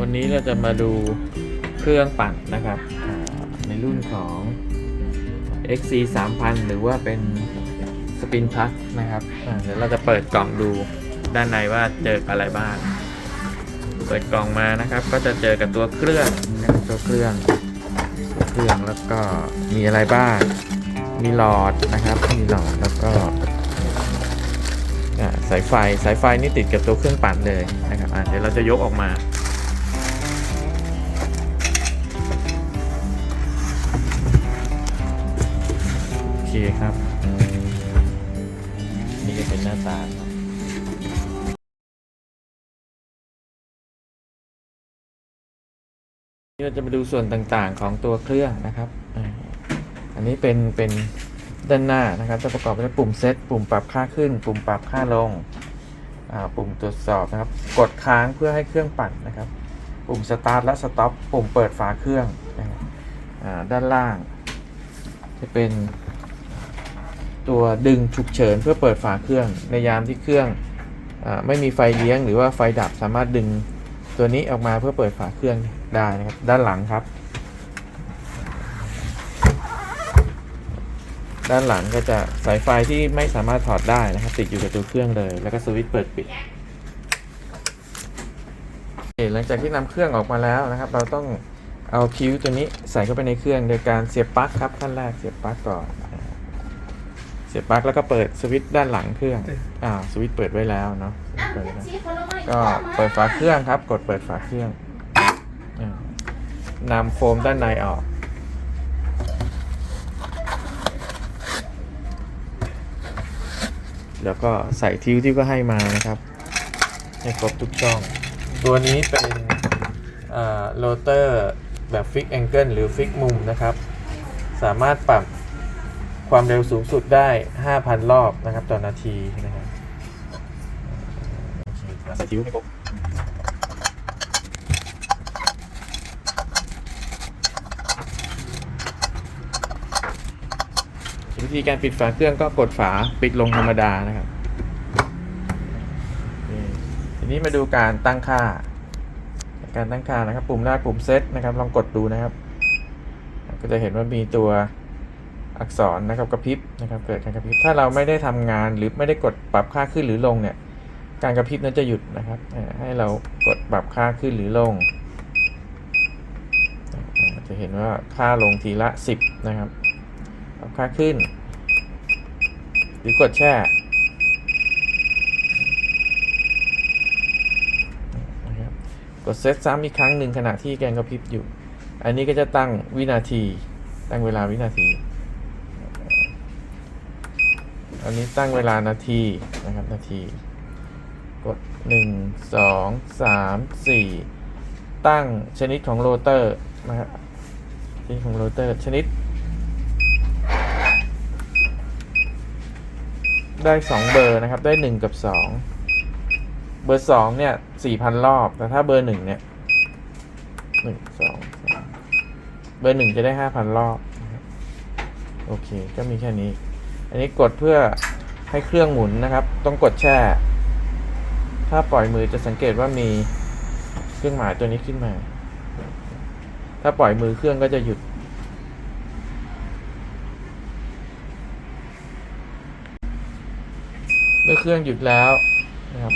วันนี้เราจะมาดูเครื่องปั่นนะครับ ในรุ่นของ XC 3000 หรือว่าเป็นสปินพักนะครับเดี๋ยวเราจะเปิดกล่องดูด้านในว่าเจออะไรบ้าง เปิดกล่องมานะครับ ก็จะเจอกับตัวเครื่องนะครับตัวเครื่องเครื่องแล้วก็มีอะไรบ้าง มีหลอดนะครับ มีหลอดแล้วก็ สายไฟสายไฟนี่ติดกับตัวเครื่องปั่นเลยนะครับเดี๋ยวเราจะยกออกมา โอเคครับ นี่ก็เป็นหน้าตาเราจะมาดูส่วนต่างๆของตัวเครื่องนะครับ อันนี้เป็นเป็น ด้านหน้านะครับจะประกอบไปด้วยปุ่มเซตปุ่มปรับค่าขึ้น ปุ่มปรับค่าลงปุ่มตรวจสอบนะครับ กดค้างเพื่อให้เครื่องปั่นนะครับ ปุ่มสตาร์ทและสต็อปปุ่มเปิดฝาเครื่องนะด้านล่าง จะเป็นตัวดึงฉุกเฉินเพื่อเปิดฝาเครื่อง ในยามที่เครื่องอไม่มีไฟเลี้ยงหรือว่าไฟดับสามารถดึงตัวนี้ออกมาเพื่อเปิดฝาเครื่องได้นะครับ ด้านหลังครับ ด้านหลังก็จะสายไฟที่ไม่สามารถถอดได้นะครับ ติดอยู่กับตัวเครื่องเลย แล้วก็สวิตช์เปิดปิดหลังจากที่นำเครื่องออกมาแล้วนะครับ เราต้องเอาคิ้วตัวนี้ใส่เข้าไปในเครื่องโดยการเสียบปลั๊กครับขั้นแรกเสียบปลั๊กก่อน เสียบปลั๊กแล้วก็เปิดสวิตช์ด้านหลังเครื่องอ่าสวิตช์เปิดไว้แล้วเนาะก็เปิดฝาเครื่องครับ กดเปิดฝาเครื่องอ่านำโฟมด้านในออก แล้วก็ใส่ทิ้วที่ก็ให้มานะครับ ให้ครบทุกช่อง ตัวนี้เป็นโรเตอร์แบบฟิกแองเกิลหรือฟิกมุมนะครับ สามารถปรับความเร็วสูงสุดได้ 5,000 รอบนะครับต่อนาทีนะครับใส่ทิ้วให้ครบ วิธีการปิดฝาเครื่องก็กดฝาปิดลงธรรมดานะครับทีนี้มาดูการตั้งค่า การตั้งค่านะครับ ปุ่มแรกปุ่มเซตนะครับ ลองกดดูนะครับ ก็จะเห็นว่ามีตัวอักษรนะครับกระพริบนะครับ เกิดการกระพริบถ้าเราไม่ได้ทำงานหรือไม่ได้กดปรับค่าขึ้นหรือลงเนี่ย การกระพริบนั้นจะหยุดนะครับ ให้เรากดปรับค่าขึ้นหรือลง จะเห็นว่าค่าลงทีละ 10 นะครับ ปรับค่าขึ้น หรือกดแช่นะครับกดเซตซ้ำอีกครั้งหนึ่งขณะที่แกนกระพริบอยู่ อันนี้ก็จะตั้งวินาที ตั้งเวลาวินาที อันนี้ตั้งเวลานาทีนะครับนาที กด 1 2 3 4 ตั้งชนิดของโรเตอร์นะครับชนิดของโรเตอร์ชนิด ได้ 2 เบอร์นะครับ ได้ 1 กับ 2 เบอร์ 2 เนี่ย 4,000 รอบ แต่ถ้าเบอร์ 1 เนี่ย 1 2 3 เบอร์ 1 จะได้ 5,000 รอบนรับโอเค ก็มีแค่นี้ อันนี้กดเพื่อให้เครื่องหมุนนะครับ ต้องกดแช่ ถ้าปล่อยมือจะสังเกตว่ามีเครื่องหมายตัวนี้ขึ้นมา ถ้าปล่อยมือเครื่องก็จะหยุด เมื่อเครื่องหยุดแล้วนะครับ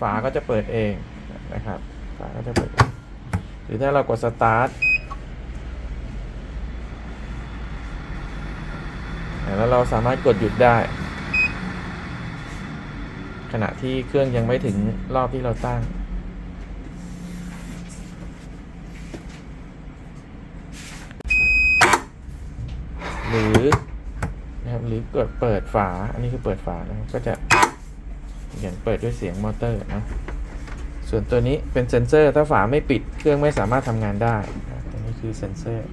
ฝาก็จะเปิดเองนะครับ ฝาก็จะเปิด หรือถ้าเรากดสตาร์ทแล้วเราสามารถกดหยุดได้ ขณะที่เครื่องยังไม่ถึงรอบที่เราตั้งหรือ หรือเกิดเปิดฝา อันนี้คือเปิดฝานะก็จะเขียนเปิดด้วยเสียงมอเตอร์นะ ส่วนตัวนี้เป็นเซนเซอร์ ถ้าฝาไม่ปิดเครื่องไม่สามารถทำงานได้นะอันนี้คือเซนเซอร์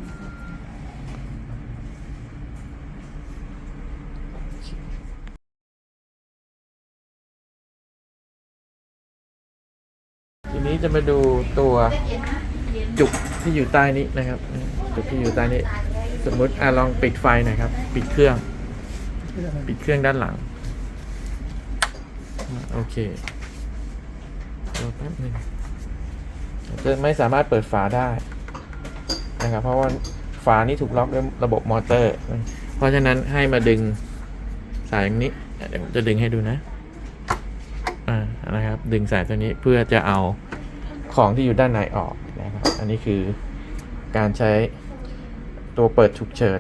ทีนี้จะมาดูตัวจุกที่อยู่ใต้นี้นะครับ จุกที่อยู่ใต้นี้ สมมติอะลองปิดไฟหน่อยครับ ปิดเครื่อง ปิดเครื่องด้านหลัง โอเครอแป๊บหนึงจะไม่สามารถเปิดฝาได้นะครับเพราะว่าฝานี้ถูกล็อกด้วยระบบมอเตอร์ เพราะฉะนั้นให้มาดึงสายอย่างนี้เดี๋ยวผมจะดึงให้ดูนะอ่านะครับ ดึงสายตัวนี้เพื่อจะเอาของที่อยู่ด้านในออกนะครับ อันนี้คือการใช้ตัวเปิดฉุกเฉิน